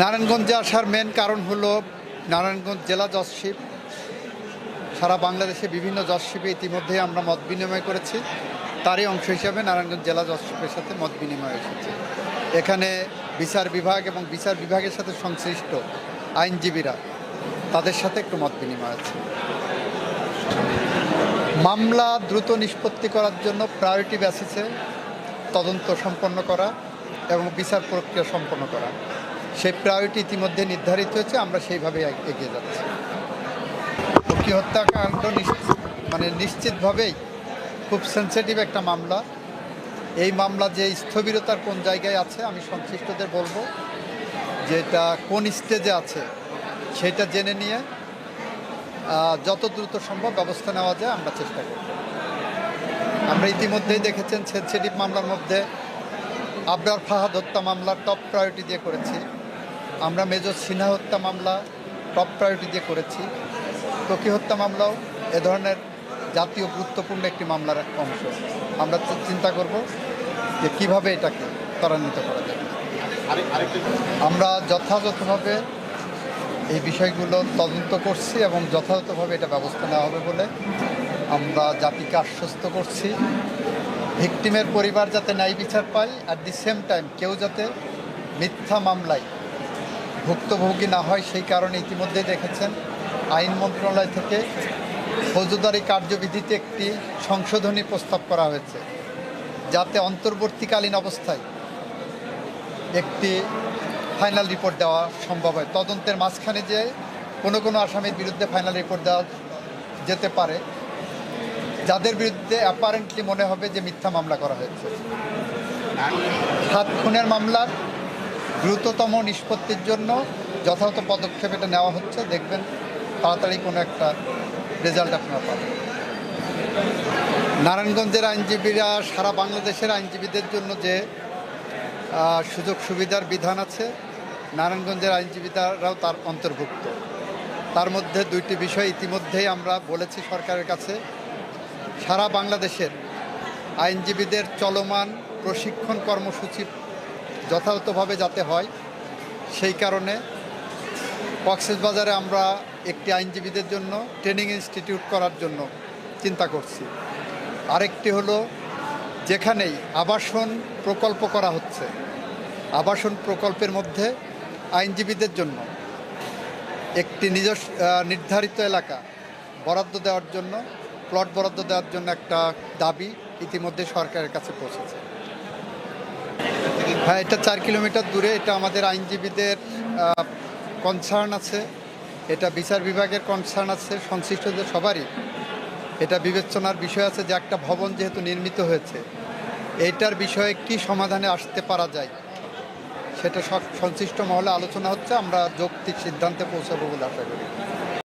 নারায়ণগঞ্জে আসার মেন কারণ হলো নারায়ণগঞ্জ জেলা জজশিপ সারা বাংলাদেশে বিভিন্ন জজশিপে ইতিমধ্যে আমরা মত বিনিময় করেছি। তারই অংশ হিসাবে নারায়ণগঞ্জ জেলা জজশিপের সাথে মত বিনিময় এসেছে এখানে বিচার বিভাগ এবং বিচার বিভাগের সাথে সংশ্লিষ্ট আইনজীবীরা তাদের সাথে একটু মত বিনিময় আছে। মামলা দ্রুত নিষ্পত্তি করার জন্য প্রায়োরিটি বেসিসে তদন্ত সম্পন্ন করা এবং বিচার প্রক্রিয়া সম্পন্ন করা। সেই প্রায়োরিটি ইতিমধ্যে নির্ধারিত হয়েছে, আমরা সেইভাবে এগিয়ে যাচ্ছি। পক্ষী হত্যাকাণ্ড মানে নিশ্চিতভাবেই খুব সেন্সিটিভ একটা মামলা। এই মামলা যে স্থবিরতার কোন জায়গায় আছে, আমি সংশ্লিষ্টদের বলব যে এটা কোন স্টেজে আছে, সেটা জেনে নিয়ে যত দ্রুত সম্ভব ব্যবস্থা নেওয়া যায়, আমরা চেষ্টা করব। আমরা ইতিমধ্যেই দেখেছেন সেন্সিটিভ মামলার মধ্যে আবরার ফাহাদ হত্যা মামলা টপ প্রায়োরিটি দিয়ে করেছি। আমরা মেজর সিনহা হত্যা মামলা টপ প্রায়োরিটি দিয়ে করেছি। টকি হত্যা মামলাও এ ধরনের জাতীয় গুরুত্বপূর্ণ একটি মামলার এক অংশ। আমরা চিন্তা করব যে কীভাবে এটাকে ত্বরান্বিত করা যায়। আমরা যথাযথভাবে এই বিষয়গুলো তদন্ত করছি এবং যথাযথভাবে এটা ব্যবস্থা নেওয়া হবে বলে আমরা জাতিকে আশ্বস্ত করছি। ভিকটিমের পরিবার যাতে ন্যায় বিচার পায় অ্যাট দি সেম টাইম কেউ যাতে মিথ্যা মামলায় ভুক্তভোগী না হয় সেই কারণে ইতিমধ্যে দেখেছেন আইন মন্ত্রণালয় থেকে ফৌজদারি কার্যবিধিতে একটি সংশোধনী প্রস্তাব করা হয়েছে, যাতে অন্তর্বর্তীকালীন অবস্থায় একটি ফাইনাল রিপোর্ট দেওয়া সম্ভব হয়। তদন্তের মাঝখানে যে কোনো কোনো আসামির বিরুদ্ধে ফাইনাল রিপোর্ট দেওয়া যেতে পারে, যাদের বিরুদ্ধে অ্যাপারেন্টলি মনে হবে যে মিথ্যা মামলা করা হয়েছে। সাত খুনের মামলার দ্রুততম নিষ্পত্তির জন্য যথাযথ পদক্ষেপ এটা নেওয়া হচ্ছে। দেখবেন তাড়াতাড়ি কোনো একটা রেজাল্ট আপনারা পাবেন। নারায়ণগঞ্জের আইনজীবীরা সারা বাংলাদেশের আইনজীবীদের জন্য যে সুযোগ সুবিধার বিধান আছে, নারায়ণগঞ্জের আইনজীবীরাও তার অন্তর্ভুক্ত। তার মধ্যে দুইটি বিষয় ইতিমধ্যেই আমরা বলেছি সরকারের কাছে। সারা বাংলাদেশের আইনজীবীদের চলমান প্রশিক্ষণ কর্মসূচি যথাযথভাবে যাতে হয়, সেই কারণে কক্সবাজারে আমরা একটি আইনজীবীদের জন্য ট্রেনিং ইনস্টিটিউট করার জন্য চিন্তা করছি। আরেকটি হলো যেখানেই আবাসন প্রকল্প করা হচ্ছে, আবাসন প্রকল্পের মধ্যে আইনজীবীদের জন্য একটি নিজস্ব নির্ধারিত এলাকা বরাদ্দ দেওয়ার জন্য, প্লট বরাদ্দ দেওয়ার জন্য একটা দাবি ইতিমধ্যে সরকারের কাছে পৌঁছেছে। হ্যাঁ এটা চার কিলোমিটার দূরে, এটা আমাদের আইনজীবীদের কনসার্ন আছে। এটা বিচার বিভাগের কনসার্ন আছে, সংশ্লিষ্টদের সবারই। এটা বিবেচনার বিষয় আছে যে একটা ভবন যেহেতু নির্মিত হয়েছে এইটার বিষয়ে কি সমাধানে আসতে পারা যায়? সেটা সব সংশ্লিষ্ট মহলে আলোচনা হচ্ছে, আমরা যৌক্তিক সিদ্ধান্তে পৌঁছাবো বলে আশা করি।